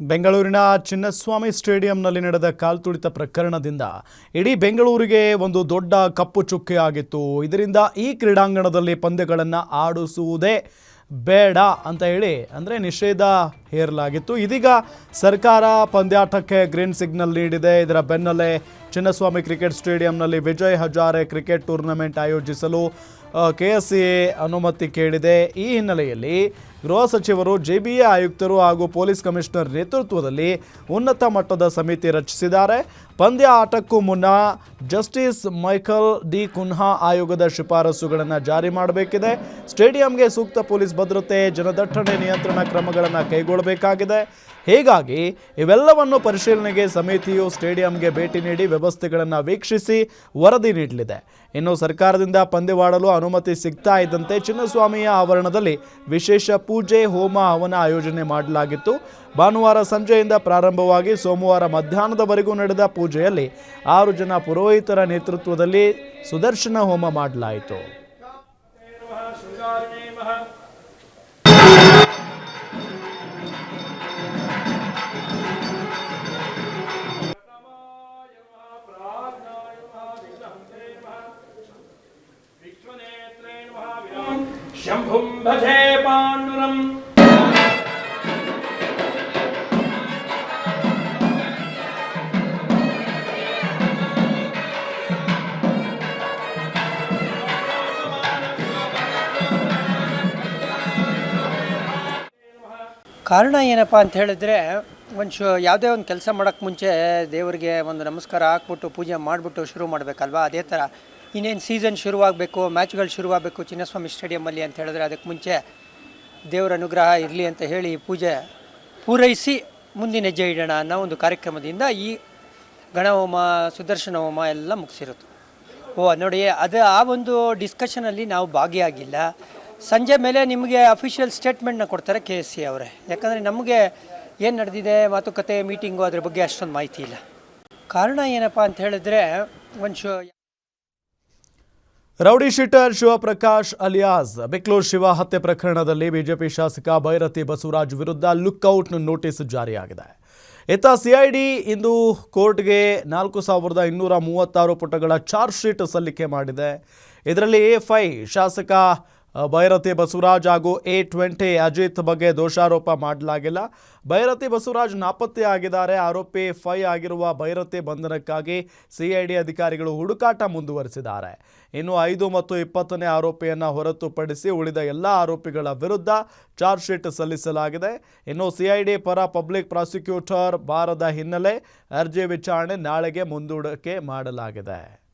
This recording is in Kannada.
ಬೆಂಗಳೂರಿನ ಚಿನ್ನಸ್ವಾಮಿ ಸ್ಟೇಡಿಯಂನಲ್ಲಿ ನಡೆದ ಕಾಲ್ತುಳಿತ ಪ್ರಕರಣದಿಂದ ಇಡೀ ಬೆಂಗಳೂರಿಗೆ ಒಂದು ದೊಡ್ಡ ಕಪ್ಪು ಚುಕ್ಕೆ ಆಗಿತ್ತು. ಇದರಿಂದ ಈ ಕ್ರೀಡಾಂಗಣದಲ್ಲಿ ಪಂದ್ಯಗಳನ್ನು ಆಡಿಸುವುದೇ ಬೇಡ ಅಂತ ಹೇಳಿ, ಅಂದರೆ ನಿಷೇಧ ಹೇರಲಾಗಿತ್ತು. ಇದೀಗ ಸರ್ಕಾರ ಪಂದ್ಯಾಟಕ್ಕೆ ಗ್ರೀನ್ ಸಿಗ್ನಲ್ ನೀಡಿದೆ. ಇದರ ಬೆನ್ನಲ್ಲೇ ಚಿನ್ನಸ್ವಾಮಿ ಕ್ರಿಕೆಟ್ ಸ್ಟೇಡಿಯಂನಲ್ಲಿ ವಿಜಯ್ ಹಜಾರೆ ಕ್ರಿಕೆಟ್ ಟೂರ್ನಮೆಂಟ್ ಆಯೋಜಿಸಲು ಕೆ ಎಸ್ ಅನುಮತಿ ಕೇಳಿದೆ. ಈ ಹಿನ್ನೆಲೆಯಲ್ಲಿ ಗೃಹ ಸಚಿವರು ಜೆಬಿಎ ಆಯುಕ್ತರು ಹಾಗೂ ಪೊಲೀಸ್ ಕಮಿಷನರ್ ನೇತೃತ್ವದಲ್ಲಿ ಉನ್ನತ ಮಟ್ಟದ ಸಮಿತಿ ರಚಿಸಿದ್ದಾರೆ. ಪಂದ್ಯ ಆಟಕ್ಕೂ ಮುನ್ನ ಜಸ್ಟಿಸ್ ಮೈಕಲ್ ಡಿ ಕುನ್ಹಾ ಆಯೋಗದ ಶಿಫಾರಸುಗಳನ್ನು ಜಾರಿ ಮಾಡಬೇಕಿದೆ. ಸ್ಟೇಡಿಯಂಗೆ ಸೂಕ್ತ ಪೊಲೀಸ್ ಭದ್ರತೆ, ಜನದಟ್ಟಣೆ ನಿಯಂತ್ರಣ ಕ್ರಮಗಳನ್ನು ಕೈಗೊಳ್ಳಬೇಕಾಗಿದೆ ಹೀಗಾಗಿ ಇವೆಲ್ಲವನ್ನು ಪರಿಶೀಲನೆಗೆ ಸಮಿತಿಯು ಸ್ಟೇಡಿಯಂಗೆ ಭೇಟಿ ನೀಡಿ ವ್ಯವಸ್ಥೆಗಳನ್ನು ವೀಕ್ಷಿಸಿ ವರದಿ ನೀಡಲಿದೆ. ಇನ್ನು ಸರ್ಕಾರದಿಂದ ಪಂದ್ಯವಾಡಲು ಅನುಮತಿ ಸಿಗ್ತಾ ಇದ್ದಂತೆ ಚಿನ್ನಸ್ವಾಮಿಯ ಆವರಣದಲ್ಲಿ ವಿಶೇಷ ಪೂಜೆ, ಹೋಮ ಹವನ ಆಯೋಜನೆ ಮಾಡಲಾಗಿತ್ತು. ಭಾನುವಾರ ಸಂಜೆಯಿಂದ ಪ್ರಾರಂಭವಾಗಿ ಸೋಮವಾರ ಮಧ್ಯಾಹ್ನದವರೆಗೂ ನಡೆದ ಪೂಜೆಯಲ್ಲಿ ಆರು ಜನ ಪುರೋಹಿತರ ನೇತೃತ್ವದಲ್ಲಿ ಸುದರ್ಶನ ಹೋಮ ಮಾಡಲಾಯಿತು. शम्भुं भजे पाण्डुरम् ಕಾರಣ ಏನಪ್ಪ ಅಂತ ಹೇಳಿದ್ರೆ ಒಂದು ಶು ಯಾವುದೇ ಒಂದು ಕೆಲಸ ಮಾಡೋಕ್ಕೆ ಮುಂಚೆ ದೇವರಿಗೆ ಒಂದು ನಮಸ್ಕಾರ ಹಾಕ್ಬಿಟ್ಟು ಪೂಜೆ ಮಾಡಿಬಿಟ್ಟು ಶುರು ಮಾಡಬೇಕಲ್ವಾ ಅದೇ ಥರ ಇನ್ನೇನು ಸೀಸನ್ ಶುರುವಾಗಬೇಕು ಮ್ಯಾಚ್ಗಳು ಶುರುವಾಗಬೇಕು ಚಿನ್ನಸ್ವಾಮಿ ಸ್ಟೇಡಿಯಮಲ್ಲಿ ಅಂತ ಹೇಳಿದ್ರೆ ಅದಕ್ಕೆ ಮುಂಚೆ ದೇವರ ಅನುಗ್ರಹ ಇರಲಿ ಅಂತ ಹೇಳಿ ಪೂಜೆ ಪೂರೈಸಿ ಮುಂದಿನ ಹೆಜ್ಜೆ ಇಡೋಣ ಅನ್ನೋ ಒಂದು ಕಾರ್ಯಕ್ರಮದಿಂದ ಈ ಗಣಹೋಮ, ಸುದರ್ಶನ ಹೋಮ ಎಲ್ಲ ಮುಗಿಸಿರುತ್ತೆ ಓ, ನೋಡಿ, ಅದು ಆ ಒಂದು ಡಿಸ್ಕಷನಲ್ಲಿ ನಾವು ಭಾಗಿಯಾಗಿಲ್ಲ. ಸಂಜೆ ಮೇಲೆ ನಿಮಗೆ ಅಫಿಷಿಯಲ್ ಸ್ಟೇಟ್ಮೆಂಟ್ನ ಕೊಡ್ತಾರೆ ಕೆ ಎಸ್ ಸಿ ಅವರೇ. ಯಾಕಂದರೆ ನಮಗೆ ಏನು ನಡೆದಿದೆ, ಮಾತುಕತೆ ಮೀಟಿಂಗು ಅದ್ರ ಬಗ್ಗೆ ಅಷ್ಟೊಂದು ಮಾಹಿತಿ ಇಲ್ಲ. ಕಾರಣ ಏನಪ್ಪ ಅಂತ ಹೇಳಿದ್ರೆ, ಒಂದು rowdy sheeter Shivaprakash alias, Beklur Shiva ಹತ್ಯೆ ಪ್ರಕರಣದಲ್ಲಿ ಬಿಜೆಪಿ ಶಾಸಕ ಭೈರತಿ ಬಸವರಾಜ್ ವಿರುದ್ಧ ಲುಕ್ಔಟ್ ನೋಟಿಸ್ ಜಾರಿಯಾಗಿದೆ. ಇತ್ತ ಸಿಐಡಿ ಇಂದು ಕೋರ್ಟ್ಗೆ ನಾಲ್ಕು ಸಾವಿರದ ಇನ್ನೂರ ಮೂವತ್ತಾರು ಪುಟಗಳ ಚಾರ್ಜ್ ಶೀಟ್ ಸಲ್ಲಿಕೆ ಮಾಡಿದೆ. ಇದರಲ್ಲಿ ಎಫ್ಐ ಶಾಸಕ ಭೈರತಿ ಬಸವರಾಜ್ ಹಾಗೂ ಎ ಟ್ವೆಂಟಿ ಅಜಿತ್ ಬಗ್ಗೆ ದೋಷಾರೋಪ ಮಾಡಲಾಗಿಲ್ಲ. ಭೈರತಿ ಬಸವರಾಜ್ ನಾಪತ್ತೆ ಆಗಿದ್ದಾರೆ. ಆರೋಪಿ ಫೈ ಆಗಿರುವ ಭೈರತಿ ಬಂಧನಕ್ಕಾಗಿ ಸಿಐಡಿ ಅಧಿಕಾರಿಗಳು ಹುಡುಕಾಟ ಮುಂದುವರಿಸಿದ್ದಾರೆ. ಇನ್ನು ಐದು ಮತ್ತು ಇಪ್ಪತ್ತನೇ ಆರೋಪಿಯನ್ನು ಹೊರತುಪಡಿಸಿ ಉಳಿದ ಎಲ್ಲ ಆರೋಪಿಗಳ ವಿರುದ್ಧ ಚಾರ್ಜ್ ಶೀಟ್ ಸಲ್ಲಿಸಲಾಗಿದೆ. ಇನ್ನು ಸಿಐಡಿ ಪರ ಪಬ್ಲಿಕ್ ಪ್ರಾಸಿಕ್ಯೂಟರ್ ಬಾರದ ಹಿನ್ನೆಲೆ ಅರ್ಜಿ ವಿಚಾರಣೆ ನಾಳೆಗೆ ಮುಂದೂಡಿಕೆ ಮಾಡಲಾಗಿದೆ.